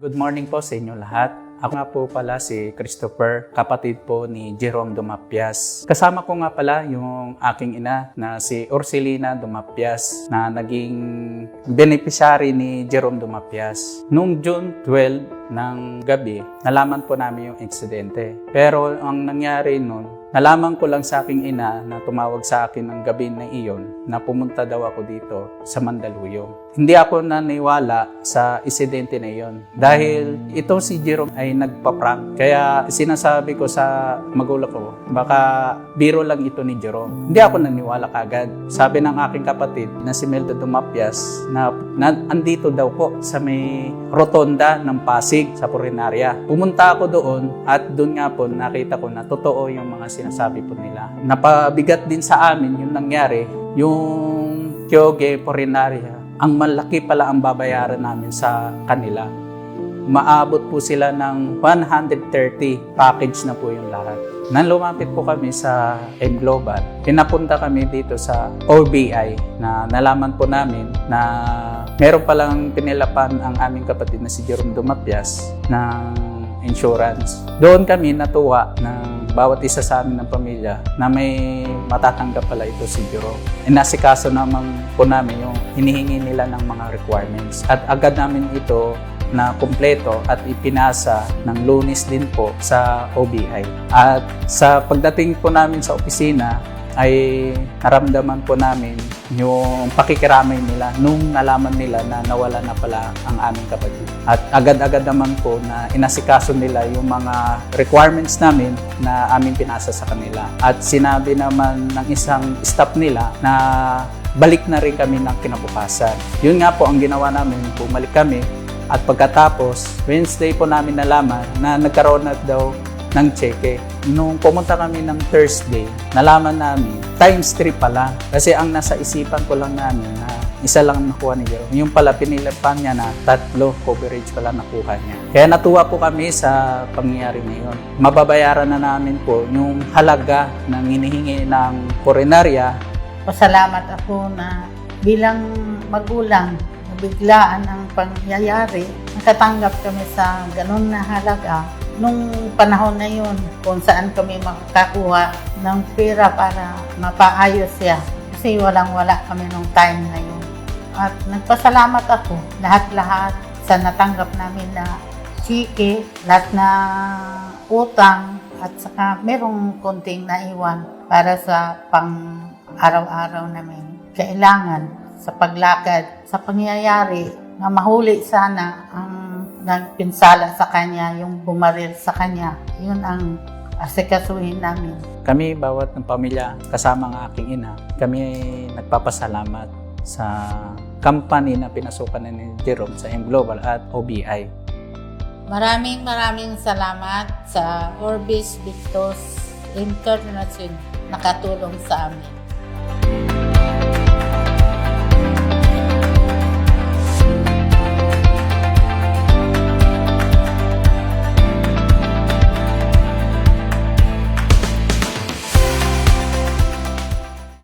Good morning po sa inyo lahat. Ako nga po pala si Christopher, kapatid po ni Jerome Dumapias. Kasama ko nga pala yung aking ina na si Ursilina Dumapias na naging beneficiary ni Jerome Dumapias. Noong June 12 ng gabi, nalaman po namin yung insidente. Pero ang nangyari noon, nalaman ko lang sa aking ina na tumawag sa akin ng gabi na iyon na pumunta daw ako dito sa Mandaluyong. Hindi ako naniwala sa insidente na iyon dahil ito si Jerome ay nagpa-prank. Kaya sinasabi ko sa magulang ko, baka biro lang ito ni Jerome. Hindi ako naniwala kagad. Sabi ng aking kapatid na si Melda Dumapias na, na andito daw po sa may rotonda ng Pasig sa Purinarya. Pumunta ako doon at doon nga po nakita ko na totoo yung mga sinasabi po nila. Napabigat din sa amin yung nangyari, yung Kyoge Purinarya. Ang malaki pala ang babayaran namin sa kanila maabot po sila ng 130 package na po yung lahat. Nang lumapit po kami sa M Global, pinapunta kami dito sa OBI na nalaman po namin na meron palang pinilapan ang aming kapatid na si Jerome Dumapias ng insurance. Doon kami natuwa ng bawat isa sa amin ng pamilya na may matatanggap pala ito si Jerome. Inasikaso naman po namin yung hinihingi nila ng mga requirements. At agad namin ito na kumpleto at ipinasa ng lunis din po sa OBI. At sa pagdating po namin sa opisina, ay naramdaman po namin yung pakikiramay nila nung nalaman nila na nawala na pala ang aming kapatid. At agad-agad naman po na inasikaso nila yung mga requirements namin na aming pinasa sa kanila. At sinabi naman ng isang staff nila na balik na rin kami ng kinabukasan. Yun nga po ang ginawa namin, bumalik kami at pagkatapos, Wednesday po namin nalaman na nagkaroon na daw ng cheque. Nung pumunta kami ng Thursday, nalaman namin, times 3 pala. Kasi ang nasa isipan ko lang namin na isa lang nakuha ni Jerome. Yung pala pinilapan niya na tatlo coverage pala nakuha niya. Kaya natuwa po kami sa pangyayari ngayon. Mababayaran na namin po yung halaga ng hinihingi ng korenarya Pasalamat ako na bilang magulang, biglaan ang pangyayari, nakatanggap kami sa ganun na halaga. Nung panahon na yun, kung saan kami makakakuha ng pera para mapaayos siya. Kasi walang-wala kami nung time na yun. At nagpasalamat ako, lahat-lahat sa natanggap namin na chike, lahat na utang, at saka merong konting naiwan para sa pang araw-araw namin kailangan sa paglakad, sa pangyayari na mahuli sana ang nagpinsala sa kanya, yung bumaril sa kanya. Yun ang asikasuhin namin. Kami, bawat ng pamilya, kasama ang aking ina, kami ay nagpapasalamat sa company na pinasukan na ni Jerome sa M Global at OBI. Maraming maraming salamat sa Orbis Victos International nakatulong sa amin.